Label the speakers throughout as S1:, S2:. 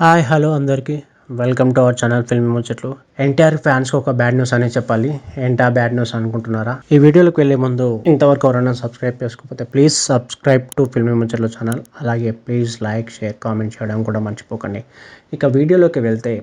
S1: Hi hello అందరికీ. Welcome to our channel film ముచ్చట్లు. ఎన్టీఆర్ ఫ్యాన్స్కి ఒక బ్యాడ్ న్యూస్ అనే చెప్పాలి. ఏంటి బ్యాడ్ న్యూస్ అనుకుంటున్నారా? ఈ వీడియోలోకి వెళ్ళే ముందు ఇంతవరకు ఎవరైనా సబ్స్క్రైబ్ చేసుకోకపోతే ప్లీజ్ సబ్స్క్రైబ్ టు ఫిల్మ్ ముచ్చట్లు ఛానల్. అలాగే ప్లీజ్ లైక్ షేర్ కామెంట్ చేయడం కూడా మర్చిపోకండి. ఇక వీడియోలోకి వెళ్తే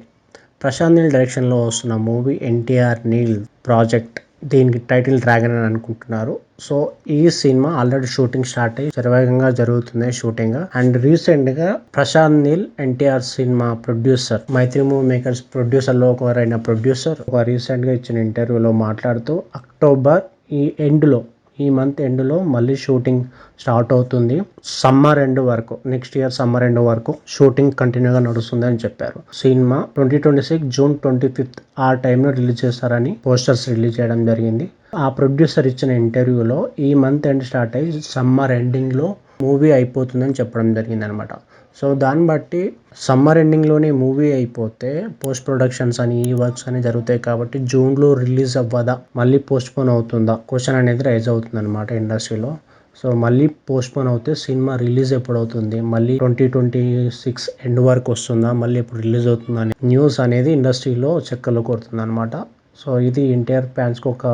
S1: ప్రశాంత్ నీల్ డైరెక్షన్లో వస్తున్న మూవీ ఎన్టీఆర్ నీల్ ప్రాజెక్ట్ దీనికి టైటిల్ డ్రాగన్ అని అనుకుంటున్నారు. సో ఈ సినిమా ఆల్రెడీ షూటింగ్ స్టార్ట్ అయ్యి శరవేగంగా జరుగుతుంది షూటింగ్ అండ్ రీసెంట్గా Prashanth Neel NTR cinema producer Mythri movie makers ప్రొడ్యూసర్లో ఒకరైన ప్రొడ్యూసర్ ఒక రీసెంట్గా ఇచ్చిన ఇంటర్వ్యూలో మాట్లాడుతూ అక్టోబర్ ఈ ఎండ్లో ఈ మంత్ ఎండ్లో మళ్ళీ షూటింగ్ స్టార్ట్ అవుతుంది. సమ్మర్ ఎండ్ వరకు నెక్స్ట్ ఇయర్ సమ్మర్ ఎండ్ వరకు షూటింగ్ కంటిన్యూగా నడుస్తుంది అని చెప్పారు. Cinema twenty twenty six June twenty fifth ఆ టైంలో రిలీజ్ చేస్తారని పోస్టర్స్ రిలీజ్ చేయడం జరిగింది. ఆ ప్రొడ్యూసర్ ఇచ్చిన ఇంటర్వ్యూలో ఈ మంత్ ఎండ్ స్టార్ట్ అయ్యి సమ్మర్ ఎండింగ్లో మూవీ అయిపోతుందని చెప్పడం జరిగింది అనమాట సో దాన్ని బట్టి సమ్మర్ ఎండింగ్లోనే మూవీ అయిపోతే పోస్ట్ ప్రొడక్షన్స్ అని ఈ వర్క్స్ అని జరుగుతాయి కాబట్టి జూన్లో రిలీజ్ అవ్వదా మళ్ళీ పోస్ట్పోన్ అవుతుందా క్వశ్చన్ అనేది రైజ్ అవుతుంది అనమాట ఇండస్ట్రీలో. సో మళ్ళీ పోస్ట్పోన్ అవుతే సినిమా రిలీజ్ ఎప్పుడు అవుతుంది మళ్ళీ ట్వంటీ ట్వంటీ సిక్స్ ఎండ్ వరకు వస్తుందా మళ్ళీ ఎప్పుడు రిలీజ్ అవుతుందా అని న్యూస్ అనేది ఇండస్ట్రీలో చెక్కలు కొడుతుంది అనమాట సో ఇది ఎన్టీఆర్ ఫ్యాన్స్కి ఒక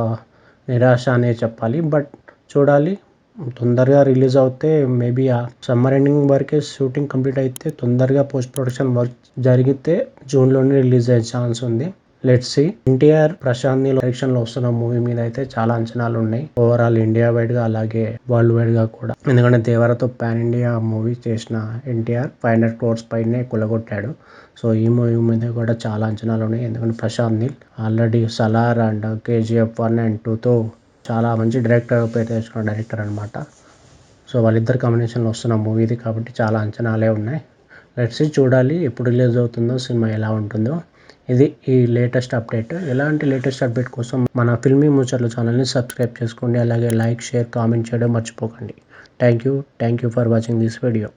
S1: నిరాశ అనే చెప్పాలి బట్ చూడాలి తొందరగా రిలీజ్ అవుతే మేబీ ఆ సమ్మర్ ఎండింగ్ వరకే షూటింగ్ కంప్లీట్ అయితే తొందరగా పోస్ట్ ప్రొడక్షన్ వర్క్ జరిగితే జూన్లోనే రిలీజ్ అయ్యే ఛాన్స్ ఉంది. లెట్స్ సి ఎన్టీఆర్ ప్రశాంత్ నీల్ డైరెక్షన్లో వస్తున్న మూవీ మీద అయితే చాలా అంచనాలు ఉన్నాయి. ఓవరాల్ ఇండియా వైడ్గా అలాగే వరల్డ్ వైడ్గా కూడా. ఎందుకంటే దేవరతో పాన్ ఇండియా మూవీ చేసిన ఎన్టీఆర్ ఫైవ్ హండ్రెడ్ క్రోర్స్ పైనే కొలగొట్టాడు సో ఈ మూవీ మీద కూడా చాలా అంచనాలు ఉన్నాయి. ఎందుకంటే Prashanth Neel already Salaar and KGF one and టూతో చాలా మంచి డైరెక్టర్ పేరు తెచ్చుకున్న డైరెక్టర్ అనమాట సో వాళ్ళిద్దరు కాంబినేషన్లో వస్తున్న మూవీ ఇది కాబట్టి చాలా అంచనాలే ఉన్నాయి. లెట్స్ చూడాలి ఎప్పుడు రిలీజ్ అవుతుందో సినిమా ఎలా ఉంటుందో. ఇది ఈ లేటెస్ట్ అప్డేట్ ఎలాంటి లేటెస్ట్ అప్డేట్ కోసం మన ఫిల్మీ ముచ్చట్ల ఛానల్ని సబ్స్క్రైబ్ చేసుకోండి. అలాగే లైక్ షేర్ కామెంట్ చేయడం మర్చిపోకండి. Thank you thank you for watching this video